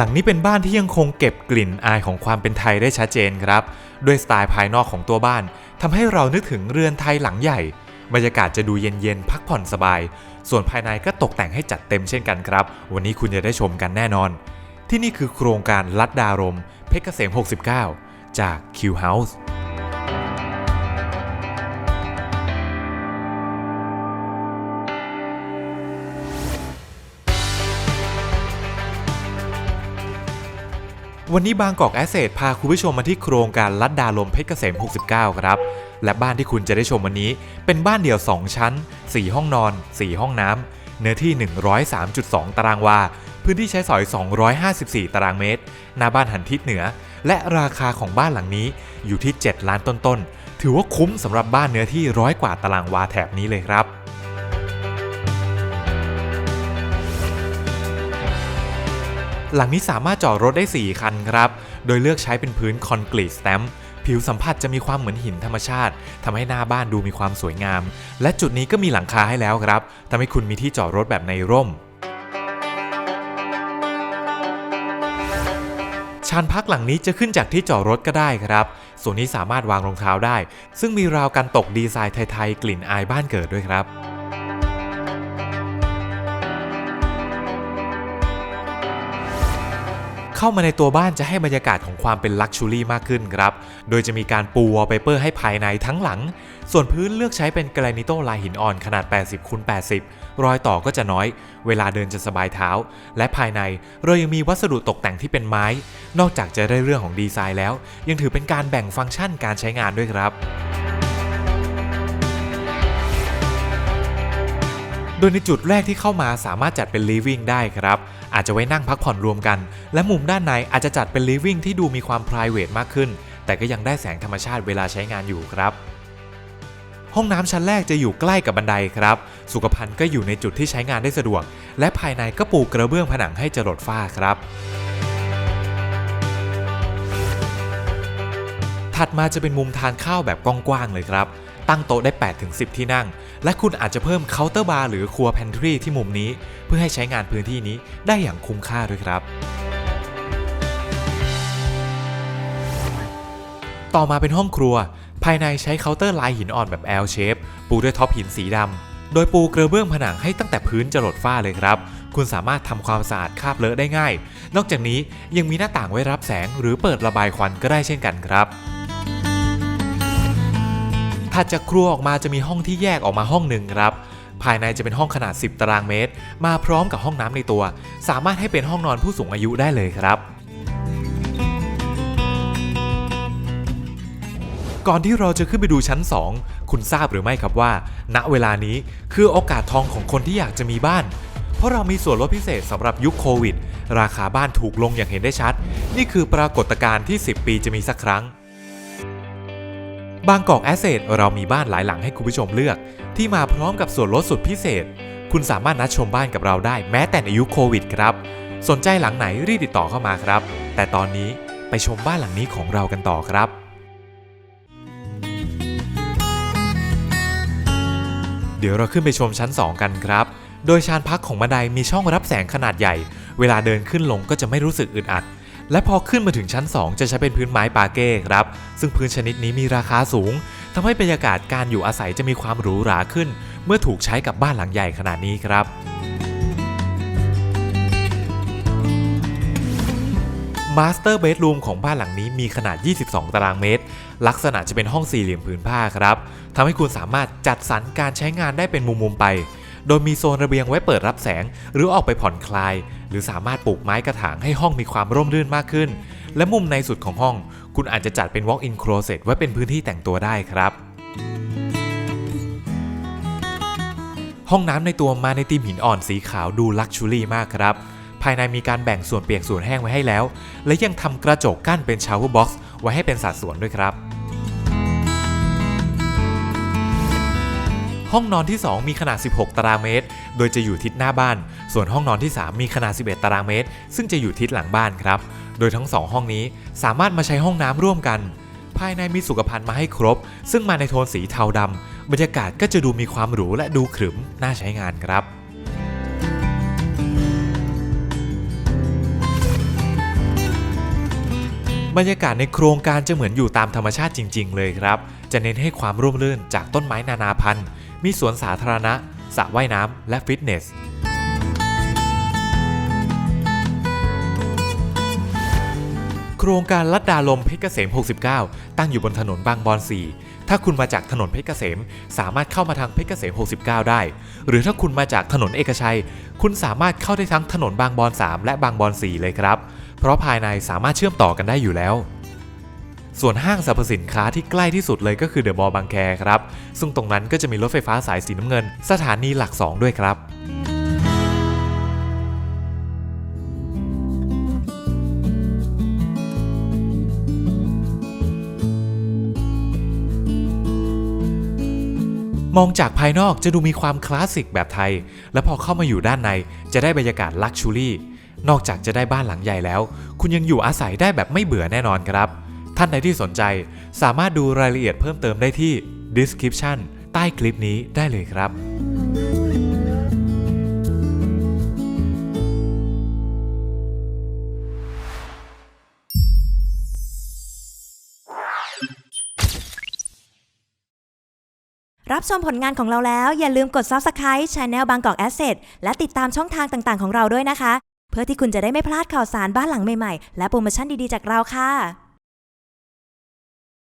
หลังนี้เป็นบ้านที่ยังคงเก็บกลิ่นอายของความเป็นไทยได้ชัดเจนครับ ด้วยสไตล์ภายนอกของตัวบ้านทำให้เรานึกถึงเรือนไทยหลังใหญ่ บรรยากาศจะดูเย็นๆพักผ่อนสบาย ส่วนภายในก็ตกแต่งให้จัดเต็มเช่นกันครับ วันนี้คุณจะได้ชมกันแน่นอน ที่นี่คือโครงการลัดดารมเพชรเกษม 69 จาก Q House วันนี้บางกอกแอสเซทพาคุณผู้ชมมาที่โครงการลัดดาลมเพชรเกษม 69 ครับ และบ้านที่คุณจะได้ชมวันนี้ เป็นบ้านเดี่ยว 2 ชั้น 4 ห้องนอน 4 ห้องน้ำ เนื้อที่ 103.2 ตารางวา พื้นที่ใช้สอย 254 ตารางเมตร หน้าบ้านหันทิศเหนือ และราคาของบ้านหลังนี้อยู่ที่ 7 ล้านต้นๆ ถือว่าคุ้มสำหรับบ้านเนื้อที่ร้อยกว่าตารางวาแถบนี้เลยครับ หลังนี้สามารถจอดรถได้ 4 คันครับ โดยเลือกใช้เป็นพื้นคอนกรีตสแตมป์ผิวสัมผัสจะมีความเหมือนหินธรรมชาติทำให้หน้าบ้านดูมีความสวยงาม และจุดนี้ก็มีหลังคาให้แล้วครับทำให้คุณมีที่จอดรถแบบในร่มชานพักหลังนี้จะขึ้นจากที่จอดรถก็ได้ครับ ส่วนนี้สามารถวางรองเท้าได้ ซึ่งมีราวกันตกดีไซน์ไทยๆ กลิ่นอายบ้านเกิดด้วยครับ เข้ามาในตัวบ้านจะให้บรรยากาศของความเป็นลักชูรี่มากขึ้นครับ โดยจะมีการปูวอลเปเปอร์ให้ภายในทั้งหลัง ส่วนพื้นเลือกใช้เป็นแกรนิโตลายหินอ่อนขนาด 80คูณ80 รอยต่อก็จะน้อย เวลาเดินจะสบายเท้า และภายในเรายังมีวัสดุตกแต่งที่เป็นไม้ นอกจากจะได้เรื่องของดีไซน์แล้ว ยังถือเป็นการแบ่งฟังก์ชันการใช้งานด้วยครับ โดยในจุดแรกที่เข้ามาสามารถจัดเป็น living ได้ครับ อาจจะไว้นั่งพักผ่อนรวมกัน และมุมด้านในอาจจะจัดเป็น living ที่ดูมีความ private มากขึ้น แต่ก็ยังได้แสงธรรมชาติเวลาใช้งานอยู่ครับ ห้องน้ำชั้นแรกจะอยู่ใกล้กับบันไดครับ สุขภัณฑ์ก็อยู่ในจุดที่ใช้งานได้สะดวก และภายในก็ปูกระเบื้องผนังให้จรดฝ้าครับถัดมาจะเป็นมุมทานข้าวแบบกว้างๆเลยครับ ตั้งโต๊ะได้ 8-10 ที่นั่ง และคุณอาจจะเพิ่มเคาน์เตอร์บาร์หรือครัวแพนทรีที่มุมนี้ เพื่อให้ใช้งานพื้นที่นี้ได้อย่างคุ้มค่าด้วยครับ ต่อมาเป็นห้องครัว ภายในใช้เคาน์เตอร์ลายหินอ่อนแบบ L shape ปูด้วยท็อปหินสีดำโดยปูกระเบื้องผนังให้ตั้งแต่พื้นจรดฝ้าเลยครับ คุณสามารถทำความสะอาดคราบเลอะได้ง่าย นอกจากนี้ยังมีหน้าต่างไว้รับแสงหรือเปิดระบายควันก็ได้เช่นกันครับ ถัดจากครัวออกมาจะมีห้องที่แยกออกมาห้องหนึ่งครับ ภายในจะเป็นห้องขนาด 10 ตารางเมตร มาพร้อมกับห้องน้ำในตัว สามารถให้เป็นห้องนอนผู้สูงอายุได้เลยครับก่อนที่เราจะขึ้นไปดูชั้น 2 คุณทราบหรือไม่ครับว่า ณเวลานี้คือโอกาสทองของคนที่อยากจะมีบ้าน เพราะเรามีส่วนลดพิเศษสำหรับยุคโควิด ราคาบ้านถูกลงอย่างเห็นได้ชัด นี่คือปรากฏการณ์ที่ 10 ปีจะมีสักครั้ง บางกอกแอสเซทเรามีบ้านหลายหลังให้คุณผู้ชมเลือก ที่มาพร้อมกับส่วนลดสุดพิเศษ คุณสามารถนัดชมบ้านกับเราได้แม้แต่ในยุคโควิดครับ สนใจหลังไหนรีบติดต่อเข้ามาครับ แต่ตอนนี้ไปชมบ้านหลังนี้ของเรากันต่อครับเดี๋ยวเราขึ้นไปชมชั้น 2 กันครับ โดยชานพักของบันไดมีช่องรับแสงขนาดใหญ่ เวลาเดินขึ้นลงก็จะไม่รู้สึกอึดอัด และพอขึ้นมาถึงชั้น 2 จะใช้เป็นพื้นไม้ปาเก้ครับ ซึ่งพื้นชนิดนี้มีราคาสูงทำให้บรรยากาศการอยู่อาศัยจะมีความหรูหราขึ้น เมื่อถูกใช้กับบ้านหลังใหญ่ขนาดนี้ครับมาสเตอร์เบดรูมของบ้านหลังนี้มีขนาด 22 ตารางเมตร ลักษณะจะเป็นห้องสี่เหลี่ยมผืนผ้าครับทำให้คุณสามารถจัดสรรการใช้งานได้เป็นมุมๆไป โดยมีโซนระเบียงไว้เปิดรับแสง หรือออกไปผ่อนคลาย หรือสามารถปลูกไม้กระถางให้ห้องมีความร่มรื่นมากขึ้น และมุมในสุดของห้อง คุณอาจจะจัดเป็น walk-in closet ไว้เป็นพื้นที่แต่งตัวได้ครับห้องน้ำในตัวมาในธีมหินอ่อนสีขาวดูลักชูรี่มากครับ ภายในมีการแบ่งส่วนเปียกส่วนแห้งไว้ให้แล้ว และยังทำกระจกกั้นเป็นชาวเวอร์บ็อกซ์ไว้ให้เป็นสัดส่วนด้วยครับ ห้องนอนที่ 2 มีขนาด 16 ตารางเมตร โดยจะอยู่ทิศหน้าบ้าน ส่วนห้องนอนที่ 3 มีขนาด 11 ตารางเมตร ซึ่งจะอยู่ทิศหลังบ้านครับ โดยทั้ง 2 ห้องนี้สามารถมาใช้ห้องน้ำร่วมกัน ภายในมีสุขภัณฑ์มาให้ครบ ซึ่งมาในโทนสีเทาดำบรรยากาศก็จะดูมีความหรูและดูขรึมน่าใช้งานครับบรรยากาศในโครงการจะเหมือนอยู่ตามธรรมชาติจริง ๆ เลยครับ จะเน้นให้ความร่มรื่นจากต้นไม้นานาพันธุ์ มีสวนสาธารณะสระว่ายน้ำและฟิตเนส โครงการลัดดาลมเพชรเกษม 69 ตั้งอยู่บนถนนบางบอน 4 ถ้าคุณมาจากถนนเพชรเกษม สามารถเข้ามาทางเพชรเกษม 69 ได้ หรือถ้าคุณมาจากถนนเอกชัย คุณสามารถเข้าได้ทั้งถนนบางบอน 3 และบางบอน 4 เลยครับ เพราะภายในสามารถเชื่อมต่อกันได้อยู่แล้ว ส่วนห้างสรรพสินค้าที่ใกล้ที่สุดเลยก็คือเดอะมอลล์บางแคครับ ซึ่งตรงนั้นก็จะมีรถไฟฟ้าสายสีน้ำเงิน สถานีหลัก 2 ด้วยครับมองจากภายนอกจะดูมีความคลาสสิกแบบไทย และพอเข้ามาอยู่ด้านในจะได้บรรยากาศลักชูรี่ นอกจากจะได้บ้านหลังใหญ่แล้ว คุณยังอยู่อาศัยได้แบบไม่เบื่อแน่นอนครับ ท่านใดที่สนใจสามารถดูรายละเอียดเพิ่มเติมได้ที่ description ใต้คลิปนี้ได้เลยครับรับชมผลงานของเราแล้ว อย่าลืมกด Subscribe Channel บางกอก Asset และติดตามช่องทางต่างๆ ของเราด้วยนะคะ เพื่อที่คุณจะได้ไม่พลาดข่าวสารบ้านหลังใหม่ๆ และโปรโมชั่นดีๆ จากเราค่ะ